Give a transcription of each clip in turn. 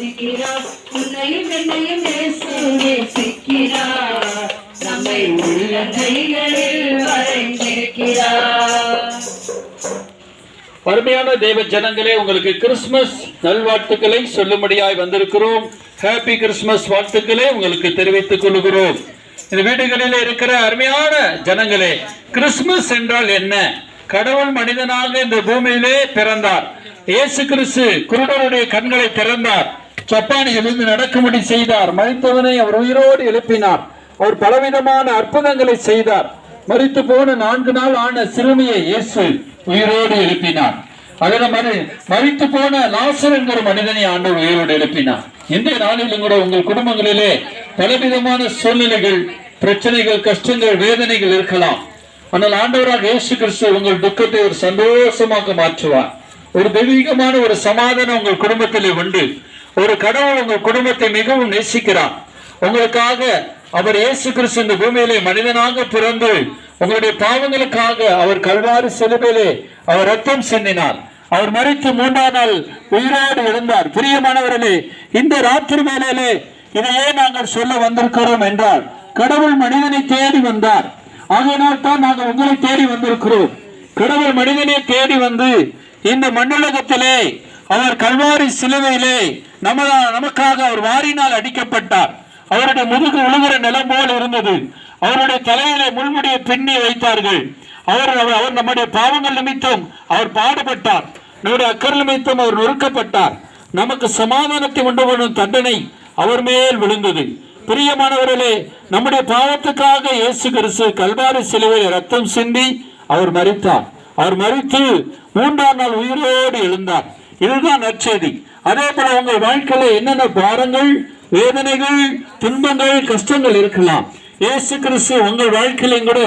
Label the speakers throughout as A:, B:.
A: யோசிக்கிறார் உன்னையும் என்னையும் இயேசு நேசிக்கிறார் நம்மை உள்ளங்கைகளில் வரைந்திருக்கிறார்.
B: அருமையான தேவ ஜனங்களே உங்களுக்கு கிறிஸ்துமஸ் நல்வாழ்த்துக்களை சொல்லும்படியாய் வந்திருக்கிறோம். ஹாப்பி கிறிஸ்துமஸ் வாழ்த்துக்களை உங்களுக்கு தெரிவித்துக் கொள்கிறோம். இந்த வீடுகளில் இருக்கிற அருமையான ஜனங்களே கிறிஸ்துமஸ் என்றால் என்ன? கடவுள் மனிதனாக இந்த பூமியிலே பிறந்தார். இயேசு கிறிஸ்து குருடருடைய கண்களை திறந்தார். சப்பானி எழுந்து நடக்கும்படி செய்தார். மறித்தவனை அவர் உயிரோடு எழுப்பினார். அவர் பலவிதமான அற்புதங்களை செய்தார். மறித்து போன நான்கு நாள் ஆன சிறுமியை இயேசு உயிரோடு எழுப்பினார். அதில் மறு மறித்து போன லாசர் என்கிற மனிதனை ஆண்டு உயிரோடு எழுப்பினார். இன்றைய நாளிலும் கூட உங்கள் குடும்பங்களிலே பலவிதமான சூழ்நிலைகள் பிரச்சனைகள் கஷ்டங்கள் வேதனைகள் இருக்கலாம். ஆனால் ஆண்டவராக இயேசு கிறிஸ்து உங்கள் துக்கத்தை ஒரு சந்தோஷமாக மாற்றுவார். ஒரு தெய்வீகமான ஒரு சமாதானம் உங்கள் குடும்பத்திலே உண்டு. ஒரு கடவுள் உங்கள் குடும்பத்தை மிகவும் நேசிக்கிறார். உங்களுக்காக அவர் இயேசு கிறிஸ்து இந்த பூமியிலே மனிதனாக பிறந்து உங்களுடைய பாவங்களுக்காக அவர் கல்வாறு சிலுவையிலே அவர் ரத்தம் சென்னினார் அவர் மறித்து மூன்றாம் நாள் உயிரோடு இருந்தார் பிரியமானவர்களே இந்த ராத்திரி மேலே இதையே நாங்கள் சொல்ல வந்திருக்கிறோம் என்றால் கடவுள் மனிதனை தேடி வந்தார். ஆகையினால் தான் நாங்கள் உங்களை தேடி வந்திருக்கிறோம். கடவுள் மனிதனை தேடி வந்து இந்த மண்ணுலகத்திலே அவர் கல்வாரி சிலுவையிலே நமதா நமக்காக அவர் வாரினால் அடிக்கப்பட்டார். அவருடைய முதுகு விழுகிற நிலம் போல் இருந்தது. அவருடைய தலையிலே முள்முடியை பின்னி வைத்தார்கள். அவர் அவர் அவர் நம்முடைய பாவங்கள் நிமித்தம் அவர் பாடுபட்டார். நம்முடைய அக்கறை நிமித்தம் அவர் நொறுக்கப்பட்டார். நமக்கு சமாதானத்தை உண்டு பண்ணும் தண்டனை அவர் மேல் விழுந்தது. பிரியமானவர்களே நம்முடைய பாவத்துக்காக இயேசு கிறிஸ்து கல்வாரி சிலுவையில் ரத்தம் சிந்தி அவர் மறித்தார் அவர் மறித்து மூன்றாம் நாள் உயிரோடு எழுந்தார். இதுதான் நற்செய்தி. அதே போல உங்கள் வாழ்க்கையில என்னென்ன பாரங்கள் வேதனைகள் துன்பங்கள் கஷ்டங்கள் இருக்கலாம். இயேசு கிறிஸ்து உங்கள் வாழ்க்கையிலும் கூட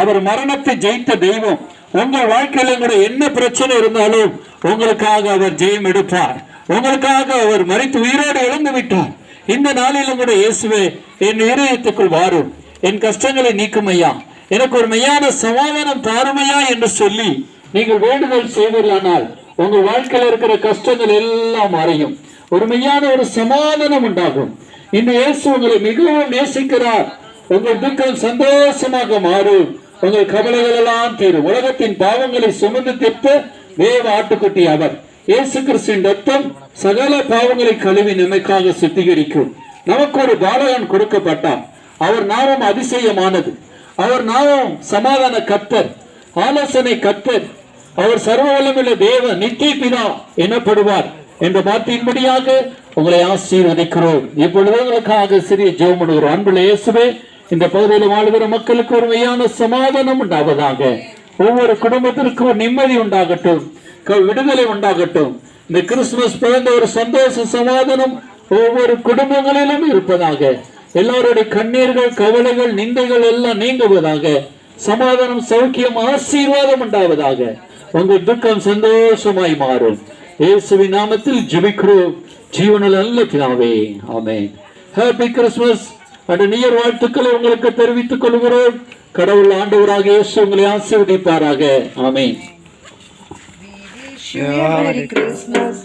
B: அவர் மரணத்தை ஜெயித்த தெய்வம். உங்கள் வாழ்க்கையிலும் கூட என்ன பிரச்சனை இருந்தாலும் உங்களுக்காக அவர் ஜெயம் எடுப்பார். உங்களுக்காக அவர் மறைத்து உயிரோடு இழந்து விட்டார். இந்த நாளிலும் கூட இயேசுவே என் இருதயத்துக்குள் வாரும் என் கஷ்டங்களை நீக்கும் ஐயா எனக்கு ஒரு மெய்யான சமாதானம் தாருமையா என்று சொல்லி நீங்கள் வேண்டுதல் செய்வீர்களானால் உங்கள் வாழ்க்கையில் இருக்கிற கஷ்டங்கள் எல்லாம் மறையும். ஒரு மெய்யான ஒரு சமாதானம் உண்டாகும். இந்த இயேசு உங்களை மிகவும் நேசிக்கிறார். உங்கள் துக்கம் சந்தோஷமாக மாறும். உங்கள் கவலைகள் எல்லாம் தீரும். உலகத்தின் பாவங்களை சுமந்து தீர்த்த தேவ ஆட்டுக்குட்டி அவர். இயேசு கிறிஸ்துவின் ரத்தம் சகல பாவங்களை கழுவி நமக்காக சுத்திகரிக்கும். நமக்கு ஒரு பாலகன் கொடுக்கப்பட்டார் அவர் நாமம் அதிசயமானது. அவர் நாமம் சமாதான கத்தர் ஆலோசனை கத்தர் அவர் சர்வ வல்லமுள்ள தேவன் நித்திய பிதா எனப்படுவார் என்ற வார்த்தையின்படியாக உங்களை ஆசீர்வதிக்கிறோம். இப்பொழுது உங்களுக்காக சிறிய ஜெபம் பண்ணுகிறோம். அன்புள்ள இயேசுவே இந்த பகுதியில் வாழ்கிற மக்களுக்கு ஒரு மெய்யான சமாதானம் உண்டாவதாக. ஒவ்வொரு குடும்பத்திற்கும் ஒரு நிம்மதி உண்டாகட்டும் விடுதலை உண்டாகட்டும். இந்த கிறிஸ்துமஸ் பிறந்த ஒரு சந்தோஷ சமாதானம் ஒவ்வொரு குடும்பங்களிலும் இருப்பதாக. எல்லாருடைய கண்ணீர்கள் கவலைகள் நிந்தைகள் எல்லாம் நீங்குவதாக. சமாதானம் சௌக்கியம் ஆசீர்வாதம் உண்டாவதாக. உங்கள் துக்கம் சந்தோஷமாய் மாறும். இயேசுவின் நாமத்தில் ஜெபிக்கிறோம். ஜீவனில் நல்ல பிதாவே ஆமே ஹாப்பி கிறிஸ்துமஸ் அண்ட் நியர் வாழ்த்துக்களை உங்களுக்கு தெரிவித்துக் கொள்கிறோம். கடவுள் ஆண்டவராக இயேசு உங்களை ஆசீர்வதிப்பாராக. ஆமே
A: Merry Christmas.